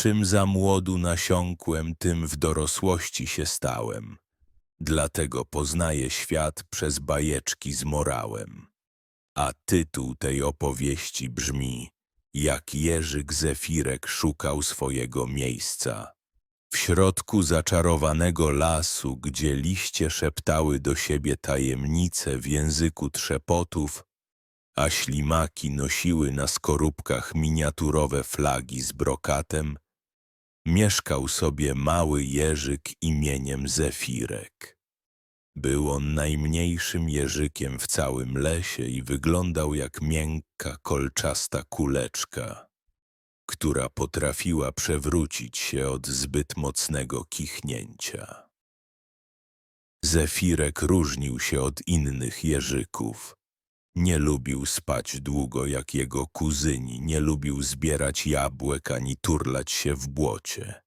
Czym za młodu nasiąkłem, tym w dorosłości się stałem. Dlatego poznaję świat przez bajeczki z morałem. A tytuł tej opowieści brzmi Jak Jerzyk Zefirek szukał swojego miejsca. W środku zaczarowanego lasu, gdzie liście szeptały do siebie tajemnice w języku trzepotów, a ślimaki nosiły na skorupkach miniaturowe flagi z brokatem, mieszkał sobie mały Jerzyk imieniem Zefirek. Był on najmniejszym jeżykiem w całym lesie i wyglądał jak miękka, kolczasta kuleczka, która potrafiła przewrócić się od zbyt mocnego kichnięcia. Zefirek różnił się od innych jeżyków. Nie lubił spać długo jak jego kuzyni, nie lubił zbierać jabłek ani turlać się w błocie.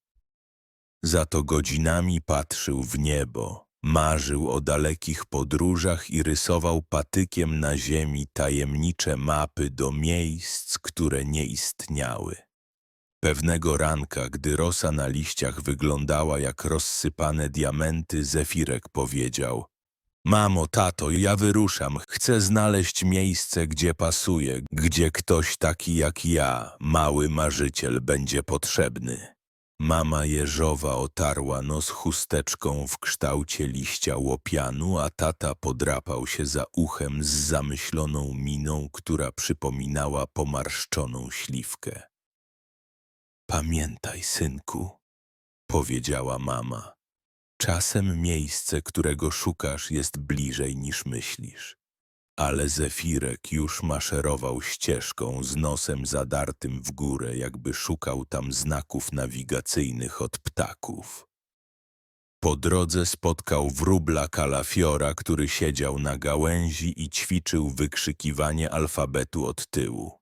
Za to godzinami patrzył w niebo, marzył o dalekich podróżach i rysował patykiem na ziemi tajemnicze mapy do miejsc, które nie istniały. Pewnego ranka, gdy rosa na liściach wyglądała jak rozsypane diamenty, Zefirek powiedział – Mamo, tato, ja wyruszam. Chcę znaleźć miejsce, gdzie pasuje, gdzie ktoś taki jak ja, mały marzyciel, będzie potrzebny. Mama jeżowa otarła nos chusteczką w kształcie liścia łopianu, a tata podrapał się za uchem z zamyśloną miną, która przypominała pomarszczoną śliwkę. Pamiętaj, synku, powiedziała mama. Czasem miejsce, którego szukasz, jest bliżej niż myślisz. Ale Zefirek już maszerował ścieżką z nosem zadartym w górę, jakby szukał tam znaków nawigacyjnych od ptaków. Po drodze spotkał wróbla kalafiora, który siedział na gałęzi i ćwiczył wykrzykiwanie alfabetu od tyłu.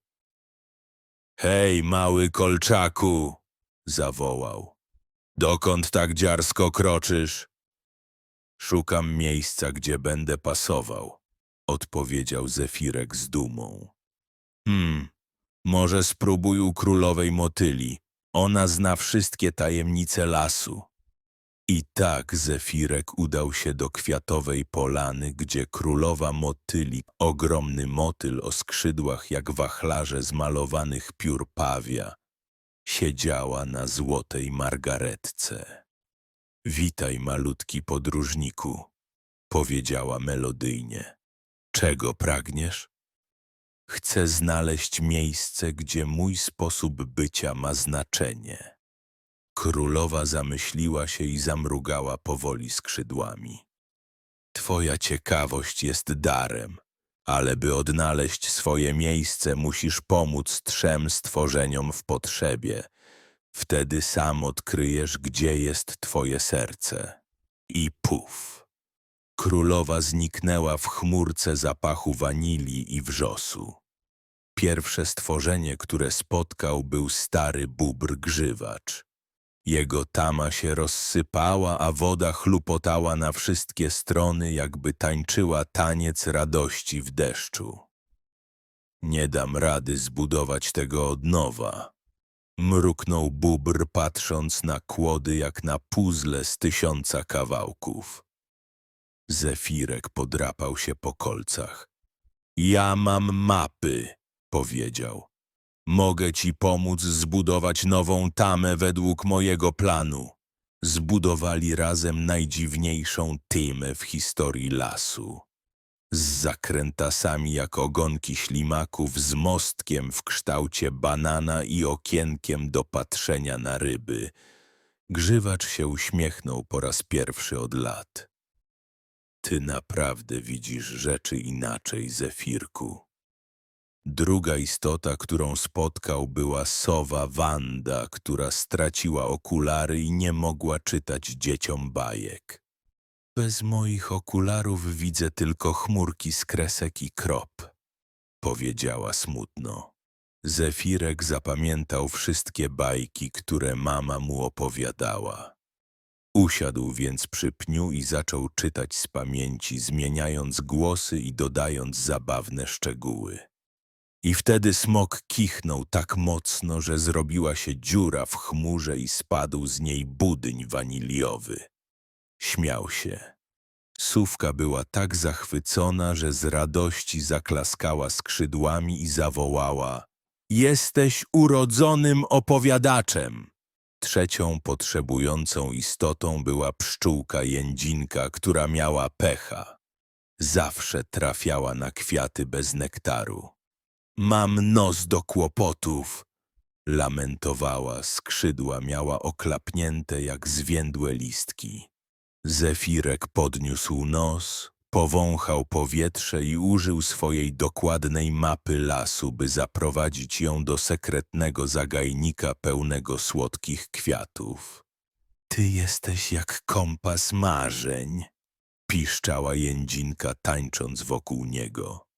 Hej, mały kolczaku! zawołał. Dokąd tak dziarsko kroczysz? Szukam miejsca, gdzie będę pasował, odpowiedział Zefirek z dumą. Hmm, może spróbuj u królowej motyli. Ona zna wszystkie tajemnice lasu. I tak Zefirek udał się do kwiatowej polany, gdzie królowa motyli, ogromny motyl o skrzydłach jak wachlarze z malowanych piór pawia, siedziała na złotej margaretce. Witaj, malutki podróżniku, powiedziała melodyjnie. Czego pragniesz? Chcę znaleźć miejsce, gdzie mój sposób bycia ma znaczenie. Królowa zamyśliła się i zamrugała powoli skrzydłami. Twoja ciekawość jest darem, ale by odnaleźć swoje miejsce, musisz pomóc trzem stworzeniom w potrzebie. Wtedy sam odkryjesz, gdzie jest twoje serce. I puf. Królowa zniknęła w chmurce zapachu wanilii i wrzosu. Pierwsze stworzenie, które spotkał, był stary bóbr grzywacz. Jego tama się rozsypała, a woda chlupotała na wszystkie strony, jakby tańczyła taniec radości w deszczu. Nie dam rady zbudować tego od nowa. Mruknął bóbr, patrząc na kłody jak na puzzle z tysiąca kawałków. Zefirek podrapał się po kolcach. Ja mam mapy, powiedział. Mogę ci pomóc zbudować nową tamę według mojego planu. Zbudowali razem najdziwniejszą tymę w historii lasu. Z zakrętasami jak ogonki ślimaków, z mostkiem w kształcie banana i okienkiem do patrzenia na ryby. Grzywacz się uśmiechnął po raz pierwszy od lat. Ty naprawdę widzisz rzeczy inaczej, Zefirku. Druga istota, którą spotkał, była sowa Wanda, która straciła okulary i nie mogła czytać dzieciom bajek. Bez moich okularów widzę tylko chmurki z kresek i krop, powiedziała smutno. Zefirek zapamiętał wszystkie bajki, które mama mu opowiadała. Usiadł więc przy pniu i zaczął czytać z pamięci, zmieniając głosy i dodając zabawne szczegóły. I wtedy smok kichnął tak mocno, że zrobiła się dziura w chmurze i spadł z niej budyń waniliowy. Śmiał się. Sówka była tak zachwycona, że z radości zaklaskała skrzydłami i zawołała Jesteś urodzonym opowiadaczem! Trzecią potrzebującą istotą była pszczółka jędzinka, która miała pecha. Zawsze trafiała na kwiaty bez nektaru. Mam nos do kłopotów, lamentowała, skrzydła miała oklapnięte jak zwiędłe listki. Zefirek podniósł nos, powąchał powietrze i użył swojej dokładnej mapy lasu, by zaprowadzić ją do sekretnego zagajnika pełnego słodkich kwiatów. Ty jesteś jak kompas marzeń, piszczała jędzinka, tańcząc wokół niego.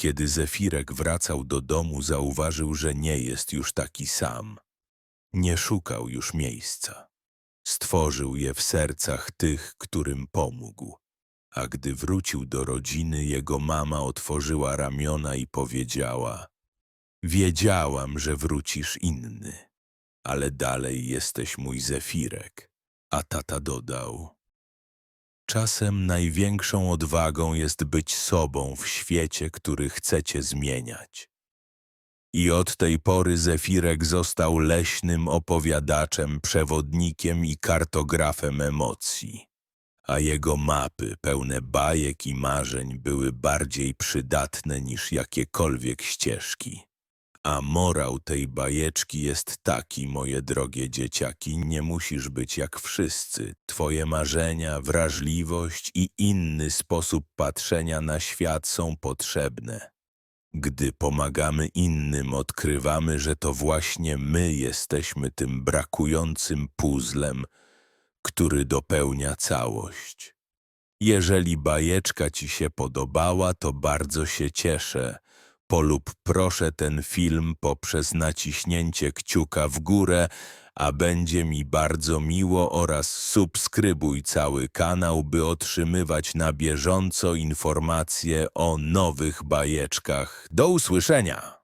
Kiedy Zefirek wracał do domu, zauważył, że nie jest już taki sam. Nie szukał już miejsca. Stworzył je w sercach tych, którym pomógł. A gdy wrócił do rodziny, jego mama otworzyła ramiona i powiedziała: Wiedziałam, że wrócisz inny, ale dalej jesteś mój Zefirek. A tata dodał: Czasem największą odwagą jest być sobą w świecie, który chcecie zmieniać. I od tej pory Zefirek został leśnym opowiadaczem, przewodnikiem i kartografem emocji, a jego mapy pełne bajek i marzeń były bardziej przydatne niż jakiekolwiek ścieżki. A morał tej bajeczki jest taki, moje drogie dzieciaki, nie musisz być jak wszyscy. Twoje marzenia, wrażliwość i inny sposób patrzenia na świat są potrzebne. Gdy pomagamy innym, odkrywamy, że to właśnie my jesteśmy tym brakującym puzzlem, który dopełnia całość. Jeżeli bajeczka ci się podobała, to bardzo się cieszę. Polub proszę ten film poprzez naciśnięcie kciuka w górę, a będzie mi bardzo miło oraz subskrybuj cały kanał, by otrzymywać na bieżąco informacje o nowych bajeczkach. Do usłyszenia!